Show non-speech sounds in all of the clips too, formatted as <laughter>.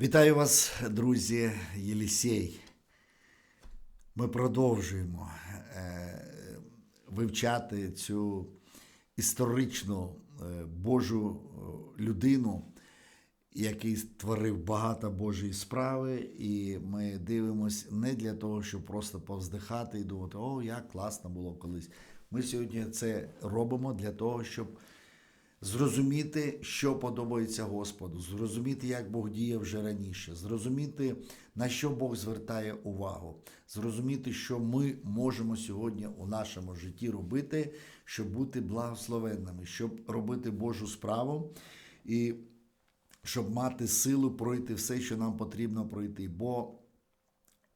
Вітаю вас, друзі, Єлісей. Ми продовжуємо е, вивчати цю історичну е, Божу е, людину, який створив багато Божої справи, і ми дивимося не для того, щоб просто повздихати і думати, о, як класно було колись. Ми сьогодні це робимо для того, щоб зрозуміти, що подобається Господу, зрозуміти, як Бог діє вже раніше, зрозуміти, на що Бог звертає увагу, зрозуміти, що ми можемо сьогодні у нашому житті робити, щоб бути благословенними, щоб робити Божу справу і щоб мати силу пройти все, що нам потрібно пройти. Бо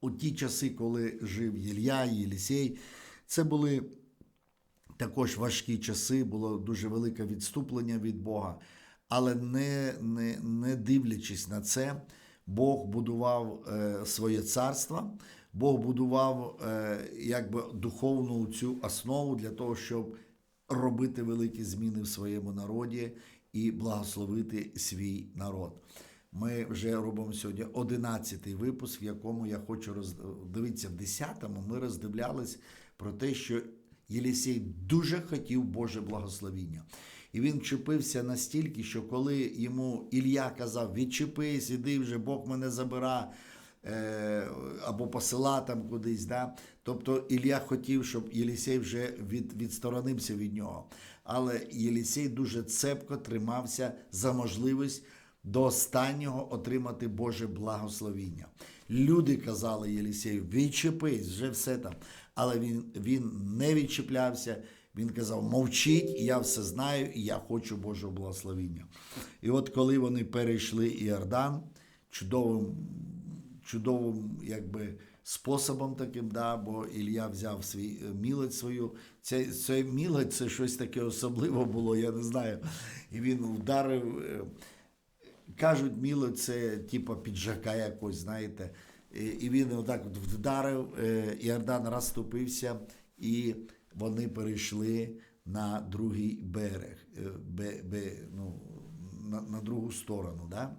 у ті часи, коли жив Єлія, Єлісей, це були також важкі часи, було дуже велике відступлення від Бога. Але не, не, не дивлячись на це, Бог будував е, своє царство, Бог будував е, якби духовну цю основу для того, щоб робити великі зміни в своєму народі і благословити свій народ. Ми вже робимо сьогодні 11-й випуск, в якому я хочу роз... дивитися в 10-му. Ми роздивлялись про те, що Єлісей дуже хотів Боже благословіння. І він вчепився настільки, що коли йому Ілля казав, відчепись, іди вже, Бог мене забира е, або посила там кудись. Да? Тобто Ілля хотів, щоб Єлісей вже від, відсторонився від нього. Але Єлісей дуже цепко тримався за можливість до останнього отримати Боже благословіння. Люди казали Єлісею, відчепись, вже все там. Але він, він не відчіплявся. Він казав: мовчіть, я все знаю, і я хочу Божого благословіння. І от коли вони перейшли Іордан, чудовим, чудовим якби, способом таким, да, бо Ілля взяв свій мілець свою. Цей, цей мілець це щось таке особливе було, я не знаю. І він вдарив. е, Кажуть, міло це типу піджака якось, знаєте. І і він отак вдарив, е, Іордан розступився, і вони перейшли на другий берег, е, бе, бе, ну, на, на другу сторону. Да?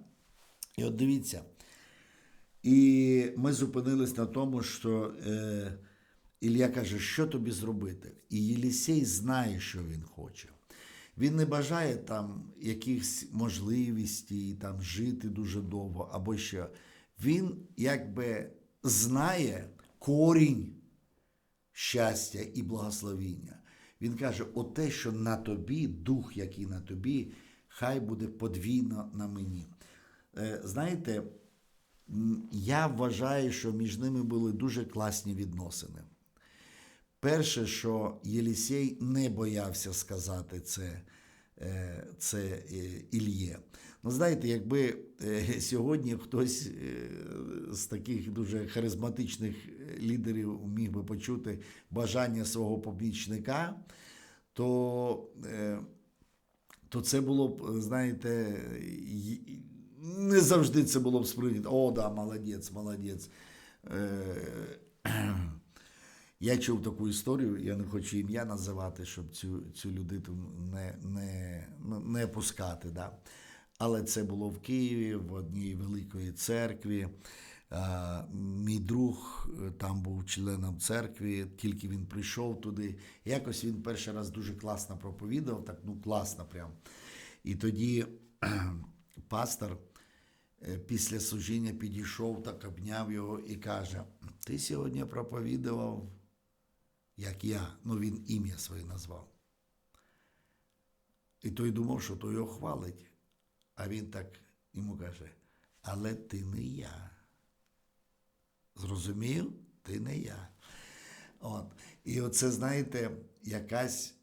І от дивіться. І ми зупинились на тому, що е, Ілля каже, що тобі зробити? І Єлісей знає, що він хоче. Він не бажає там якихось можливостей там жити дуже довго або що. Він якби знає корінь щастя і благословіння. Він каже: оте, що на тобі, дух, який на тобі, хай буде подвійно на мені. Е, Знаєте, я вважаю, що між ними були дуже класні відносини. Перше, що Єлісей не боявся сказати це, це Ільє. Ну, знаєте, якби е, сьогодні хтось е, з таких дуже харизматичних лідерів міг би почути бажання свого помічника, то, то це було б, знаєте, не завжди це було б сприйнято. О, да, молодець, молодець. Я чув таку історію, я не хочу ім'я називати, щоб цю цю людину не не, не пускати. Да? Але це було в Києві, в одній великої церкві. Мій друг е, там був членом церкви, тільки він прийшов туди. Якось він перший раз дуже класно проповідав, так ну класно прям. І тоді <clears throat> пастор е, після служіння підійшов, так обняв його і каже: Ти сьогодні проповідував як я, ну він ім'я своє назвав. І той думав, що той його хвалить. А він так йому каже, але ти не я. Зрозумів? Ти не я. От. І оце, знаєте, якась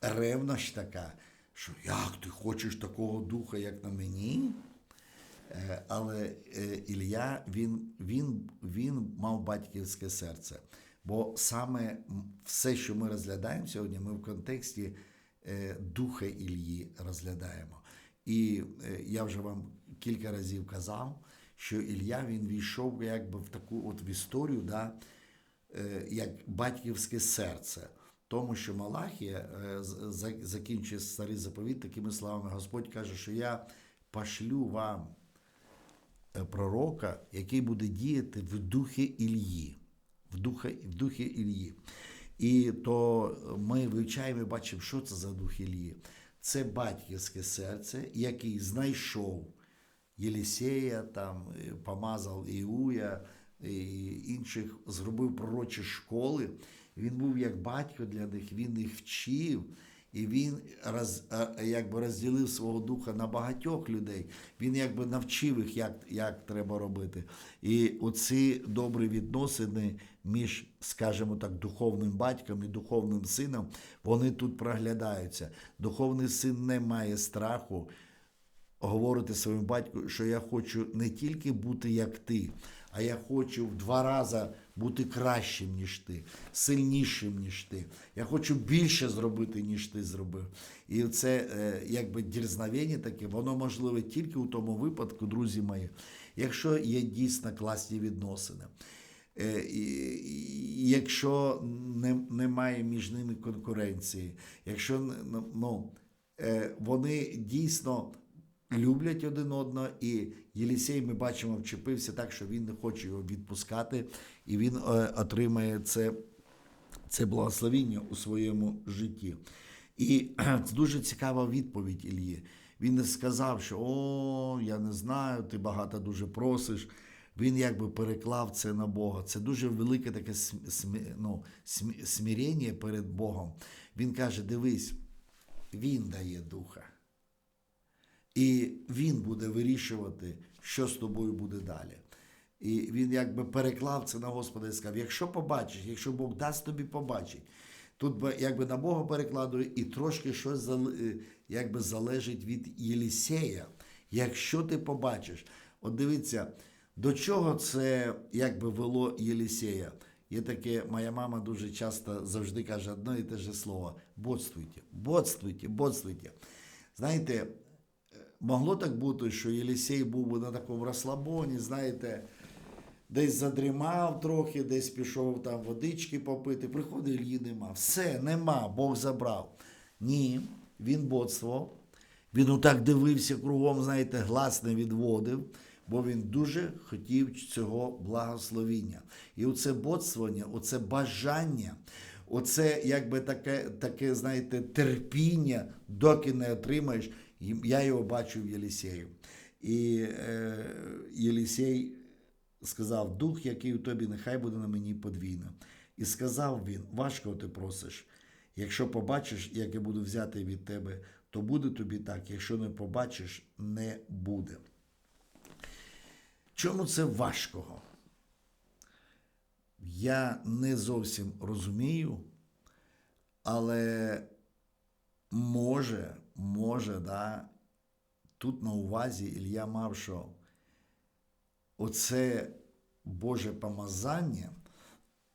ревнощ така, що як ти хочеш такого духа, як на мені? Але Ілля, він, він, він мав батьківське серце. Бо саме все, що ми розглядаємо сьогодні, ми в контексті Духа Ільї розглядаємо. І я вже вам кілька разів казав, що Ілля він війшов якби в таку от в історію, да, як батьківське серце. Тому що Малахія закінчує старий заповіт такими словами, Господь каже, що я пошлю вам е, пророка, який буде діяти в духі Ільї. В духі, в духі Ільї. І то ми вивчаємо і бачимо, що це за дух Ілії. Це батьківське серце, який знайшов Єлісея, там, е, помазав Іуя і інших, зробив пророчі школи. Він був як батько для них, він їх вчив. І він роз, якби розділив свого духа на багатьох людей. Він якби навчив їх, як, як треба робити. І оці добрі відносини між, скажімо так, духовним батьком і духовним сином, вони тут проглядаються. Духовний син не має страху говорити своєму батьку, що я хочу не тільки бути як ти, а я хочу в два рази бути кращим, ніж ти, сильнішим, ніж ти. Я хочу більше зробити, ніж ти зробив. І це е, якби дірзновення таке, воно можливе тільки у тому випадку, друзі мої, якщо є дійсно класні відносини. Е, Якщо не, немає між ними конкуренції, якщо ну, ну, е, вони дійсно люблять один одного, і Єлісей, ми бачимо, вчепився так, що він не хоче його відпускати, і він е, отримає це, це благословіння у своєму житті. І це дуже цікава відповідь Ілії. Він не сказав, що о, я не знаю, ти багато дуже просиш. Він якби переклав це на Бога. Це дуже велике таке ну, смирення перед Богом. Він каже: дивись, він дає духа. І він буде вирішувати, що з тобою буде далі. І він якби переклав це на Господа і сказав: якщо побачиш, якщо Бог дасть тобі побачить, тут якби на Бога перекладує, і трошки щось е, якби залежить від Єлісея. Якщо ти побачиш, от дивіться, до чого це якби вело Єлісея. Є таке, моя мама дуже часто завжди каже одне і те же слово: бодствуйте, бодствуйте, бодствуйте. Знаєте, Могло так бути, що Єлісей був би на такому розслабоні, знаєте, десь задрімав трохи, десь пішов там водички попити, приходить Ільї нема. Все, нема, Бог забрав. Ні, він бодствував. Він отак дивився кругом, знаєте, глас не відводив, бо він дуже хотів цього благословіння. І оце бодствування, оце бажання, оце якби таке, таке, знаєте, терпіння, доки не отримаєш. Я його бачу в Єлісею. І е, Єлісей сказав: Дух, який у тобі, нехай буде на мені подвійно. І сказав він: важко ти просиш. Якщо побачиш, як я буду взяти від тебе, то буде тобі так. Якщо не побачиш, не буде. Чому це важкого? Я не зовсім розумію, але може, може, да, тут на увазі Ілля мав, що оце Боже помазання,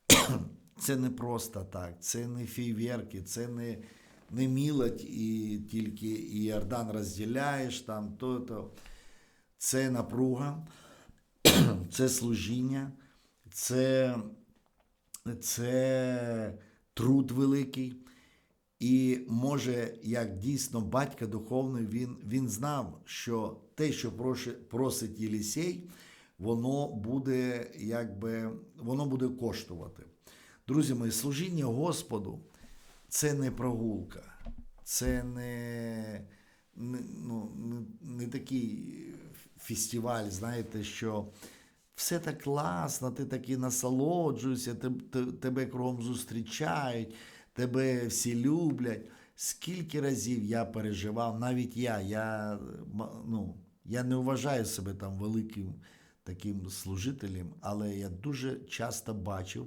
<clears throat> це не просто так, це не фейверки, це не, не мілоть і тільки і Йордан розділяєш там, то-то. Це напруга, <clears throat> це служіння, це, це труд великий. І може, як дійсно батько духовний, він, він знав, що те, що просить Єлісей, воно буде якби воно буде коштувати. Друзі мої, служіння Господу це не прогулка, це не, не, ну, не, не такий фестиваль, знаєте, що все так класно, ти таки насолоджуєшся, теб- те- тебе кругом зустрічають, тебе всі люблять. Скільки разів я переживав, навіть я, я, ну, я не вважаю себе там великим таким служителем, але я дуже часто бачив,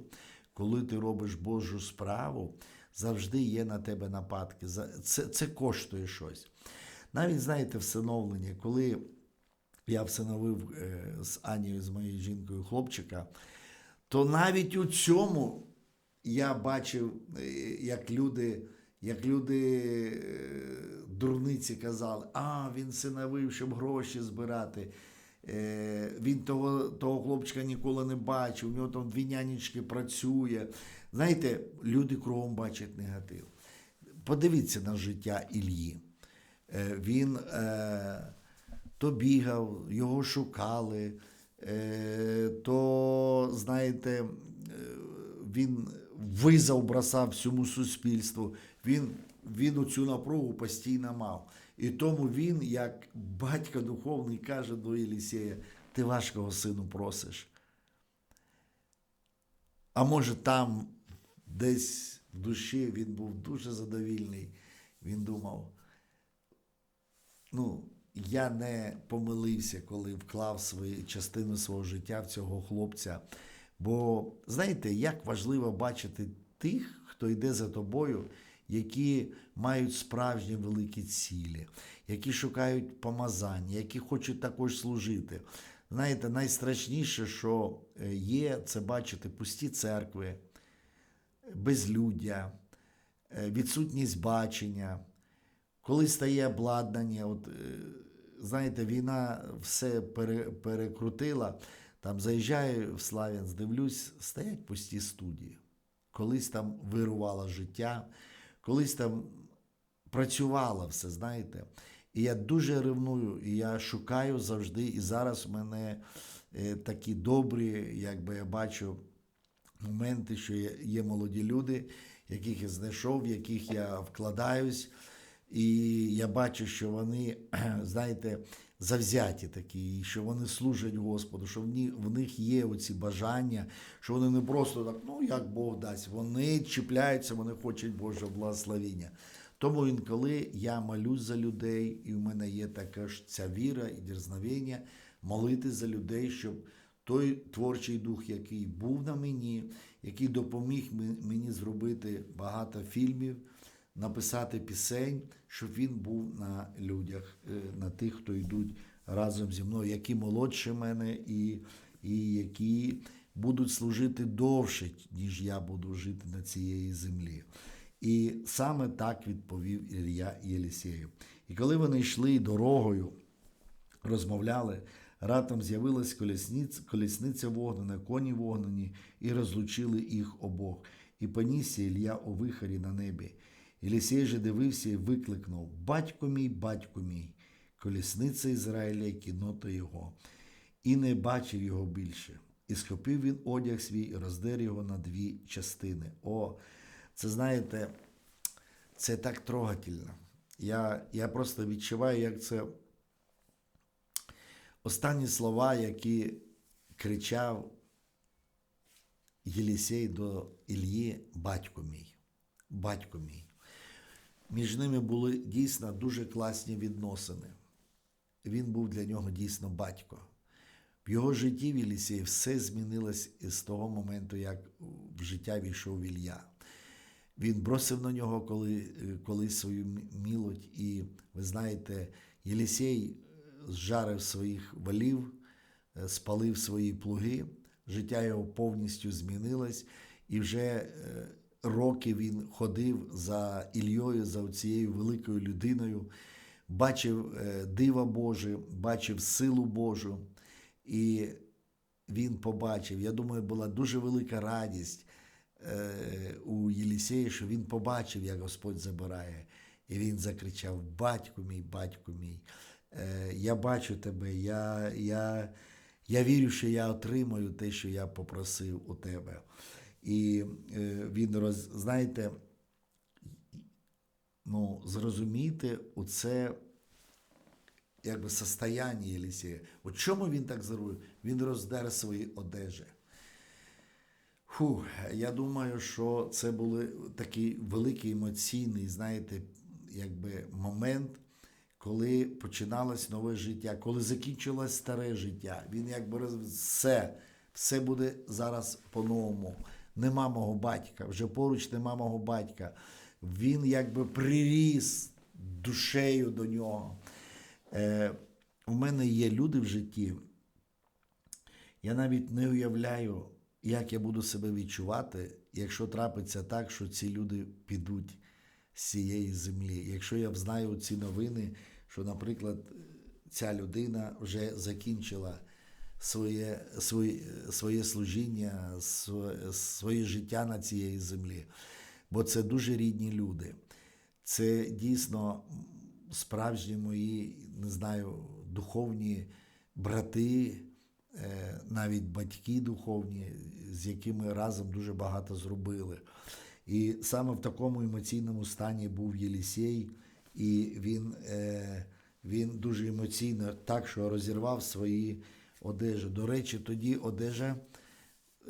коли ти робиш Божу справу, завжди є на тебе нападки. Це, це коштує щось. Навіть, знаєте, всиновлення, коли я всиновив е, з Анією, з моєю жінкою хлопчика, то навіть у цьому я бачив, е, як люди, як люди е, дурниці казали, а він синовив, щоб гроші збирати. Е, Він того, того хлопчика ніколи не бачив, у нього там дві нянечки працює. Знаєте, люди кругом бачать негатив. Подивіться на життя Ільї. Е, Він е, то бігав, його шукали, е, то, знаєте, е, він визов бросав всьому суспільству. Він, він оцю напругу постійно мав. І тому він, як батько духовний, каже до Єлісея, ти важкого сину просиш. А може, там десь в душі він був дуже задовільний. Він думав, ну, я не помилився, коли вклав свою частину свого життя в цього хлопця. Бо знаєте, як важливо бачити тих, хто йде за тобою, які мають справжні великі цілі, які шукають помазання, які хочуть також служити. Знаєте, найстрашніше, що е, є, це бачити пусті церкви, безлюддя, е, відсутність бачення, коли стає обладнання, от, е, знаєте, війна все пере, перекрутила. Там заїжджаю в Славянськ, дивлюсь, стоять пусті студії. Колись там вирувало життя, колись там працювало все, знаєте. І я дуже ревную, і я шукаю завжди. І зараз в мене е, такі добрі, якби я бачу моменти, що є, є молоді люди, яких я знайшов, в яких я вкладаюсь. І я бачу, що вони, <clears throat> знаєте, завзяті такі, що вони служать Господу, що в них є оці бажання, що вони не просто так, ну як Бог дасть, вони чіпляються, вони хочуть Божого благословіння. Тому інколи я молюсь за людей, і в мене є така ж ця віра і дерзновення молити за людей, щоб той творчий дух, який був на мені, який допоміг мені зробити багато фільмів, написати пісень, щоб він був на людях, е, на тих, хто йдуть разом зі мною, які молодші мене і, і які будуть служити довше, ніж я буду жити на цієї землі. І саме так відповів Ілля Єлісєю. І коли вони йшли дорогою, розмовляли, раптом з'явилась колісниця, колісниця вогнена, коні вогнені, і розлучили їх обох. І понісся Ілля у вихорі на небі. Єлісей же дивився і викликнув: Батько мій, батько мій, колісниця Ізраїля і кінота його, і не бачив його більше. І схопив він одяг свій і роздер його на дві частини. О, це знаєте, це так трогательно. Я, я просто відчуваю, як це останні слова, які кричав Єлісей до Ільї, батько мій, батько мій. Між ними були дійсно дуже класні відносини. Він був для нього дійсно батько. В його житті в Єлісеї все змінилось із того моменту, як в життя війшов Ілля. Він бросив на нього коли, коли свою мі- мілодь, і ви знаєте, Єлісей зжарив своїх валів, е, спалив свої плуги, життя його повністю змінилось, і вже е, роки він ходив за Ільєю, за цією великою людиною, бачив е, диво Боже, бачив силу Божу. І він побачив, я думаю, була дуже велика радість е, у Єлісея, що він побачив, як Господь забирає. І він закричав: Батько мій, батько мій, е, я бачу тебе, я, я, я вірю, що я отримаю те, що я попросив у тебе. І е, він роз, знаєте, ну, зрозуміти оце якби состояння Єлісея. От чому він так зробив? Він роздер свої одежі. Фу, я думаю, що це був такий великий емоційний, знаєте, якби момент, коли починалось нове життя, коли закінчилось старе життя. Він якби все, все буде зараз по-новому. Нема мого батька, вже поруч нема мого батька. Він якби приріс душею до нього. Е, у мене є люди в житті. Я навіть не уявляю, як я буду себе відчувати, якщо трапиться так, що ці люди підуть з цієї землі. Якщо я знаю ці новини, що, наприклад, ця людина вже закінчила своє, своє, своє служіння, своє, своє життя на цієї землі. Бо це дуже рідні люди. Це дійсно справжні мої, не знаю, духовні брати, е, навіть батьки духовні, з якими разом дуже багато зробили. І саме в такому емоційному стані був Єлісей, і він, е, він дуже емоційно так, що розірвав свої одежі. До речі, тоді одежа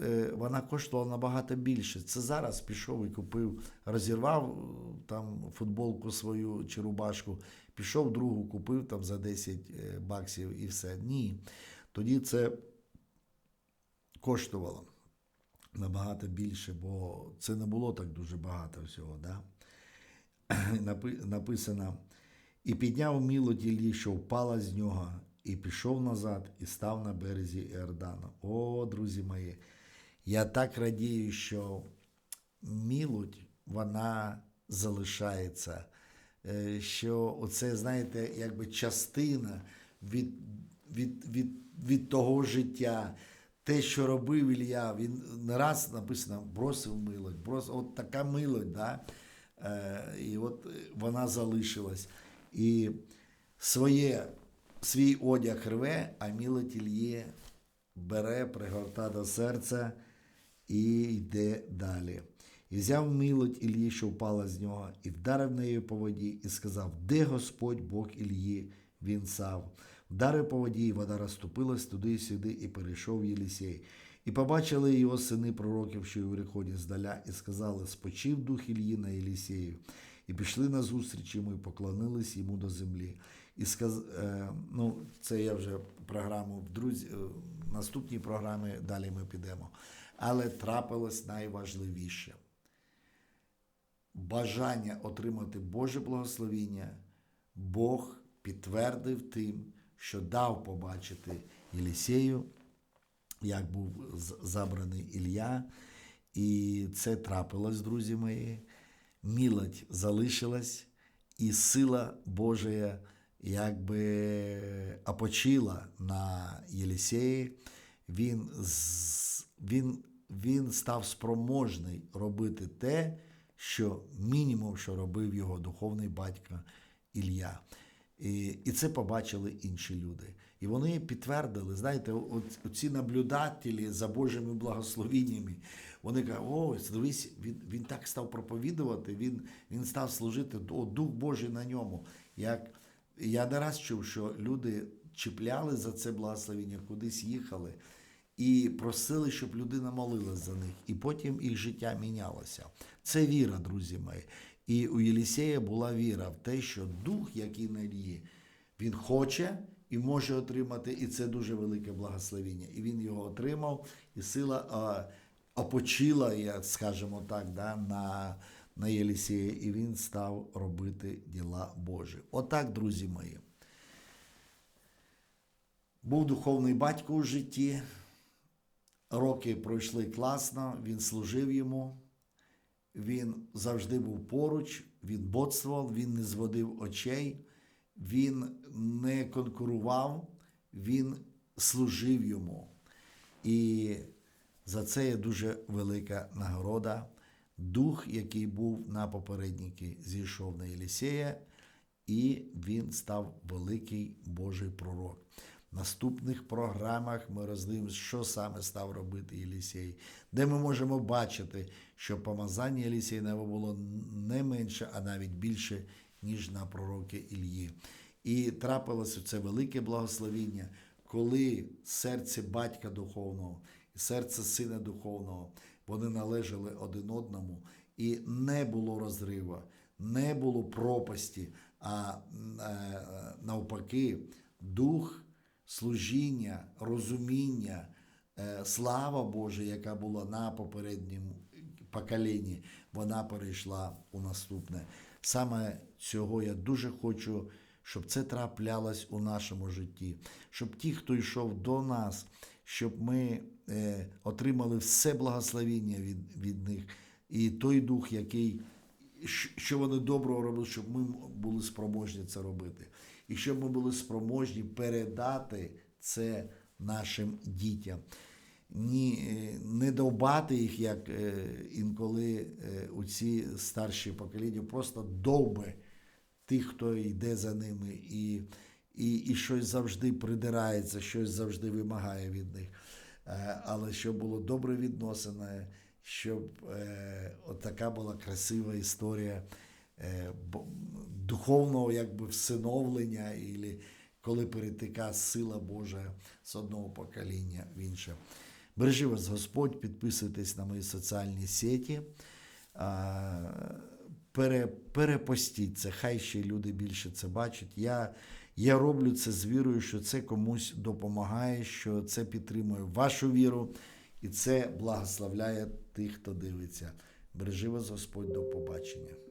е, вона коштувала набагато більше. Це зараз пішов і купив, розірвав е, там футболку свою чи рубашку, пішов другу, купив там за 10 е, баксів і все. Ні. Тоді це коштувало набагато більше, бо це не було так дуже багато всього. Да? <clears throat> Написано, і підняв мілоді Іллі, що впала з нього, і пішов назад, і став на березі Іордану. О, друзі мої, я так радію, що мілодь, вона залишається. Е, Що оце, знаєте, якби частина від, від, від, від того життя. Те, що робив Ілля, він не раз написано, бросив милость, бросив, от така милость, да? е, і от вона залишилась. І своє, свій одяг рве, а милость Ільє бере, пригорта до серця і йде далі. І взяв милость Ілії, що впала з нього, і вдарив нею по воді, і сказав: Де Господь Бог Ілії? Він сав. Вдарив по воді, і вода розступилась туди і сюди, і перейшов Єлісей. І побачили його сини пророків, що й переході здаля, і сказали: Спочив дух Ілії на Єлісею. І пішли на зустріч йому і поклонились йому до землі. І сказ... е, ну, це я вже програму в друзі, е, в наступній програмі далі ми підемо. Але трапилось найважливіше бажання отримати Боже благословіння, Бог підтвердив тим, що дав побачити Єлісею, як був забраний Ілля. І це трапилось, друзі мої. Мілодь залишилась, і сила Божия якби опочила на Єлісеї. Він, він, він став спроможний робити те, що мінімум, що робив його духовний батько Ілля. І, і це побачили інші люди. І вони підтвердили, знаєте, от, ці наблюдателі за Божими благословіннями, вони кажуть, ось, дивись, він, він так став проповідувати, він, він став служити, о, Дух Божий на ньому. Як, я не раз чув, що люди чіпляли за це благословіння, кудись їхали і просили, щоб людина молилась за них, і потім їх життя мінялося. Це віра, друзі мої. І у Єлісея була віра в те, що дух, який на Ілії, він хоче і може отримати, і це дуже велике благословіння. І він його отримав, і сила опочила, як скажімо так, да, на, на Єлісея, і він став робити діла Божі. Отак, друзі мої. Був духовний батько у житті. Роки пройшли класно, він служив йому, він завжди був поруч, він боцтвував, він не зводив очей, він не конкурував, він служив йому. І за це є дуже велика нагорода. Дух, який був на попередники, зійшов на Єлісея, і він став великий Божий пророк. В наступних програмах ми роздивимося, що саме став робити Єлісей, де ми можемо бачити, що помазання Єлісейнева було не менше, а навіть більше, ніж на пророки Ільї. І трапилося це велике благословіння, коли серце батька духовного серце сина духовного вони належали один одному, і не було розриву, не було пропасті, а е, навпаки, дух служіння, розуміння, е, слава Божа, яка була на попередньому поколінні, вона перейшла у наступне. Саме цього я дуже хочу, щоб це траплялось у нашому житті, щоб ті, хто йшов до нас, щоб ми отримали все благословіння від, від них, і той дух, який що вони доброго робили, щоб ми були спроможні це робити. І щоб ми були спроможні передати це нашим дітям. Ні, е, не довбати їх, як е, інколи е, у ці старші покоління, просто довби тих, хто йде за ними, і, і, і щось завжди придирається, щось завжди вимагає від них. Е, Але щоб було добре відносини, щоб е, така була красива історія е, духовного якби всиновлення, і коли перетика сила Божа з одного покоління в інше. Бережи вас Господь, підписуйтесь на мої соціальні сеті. А, перепостіть це, хай ще люди більше це бачать. Я, я роблю це з вірою, що це комусь допомагає, що це підтримує вашу віру, і це благословляє тих, хто дивиться. Бережи вас Господь, до побачення.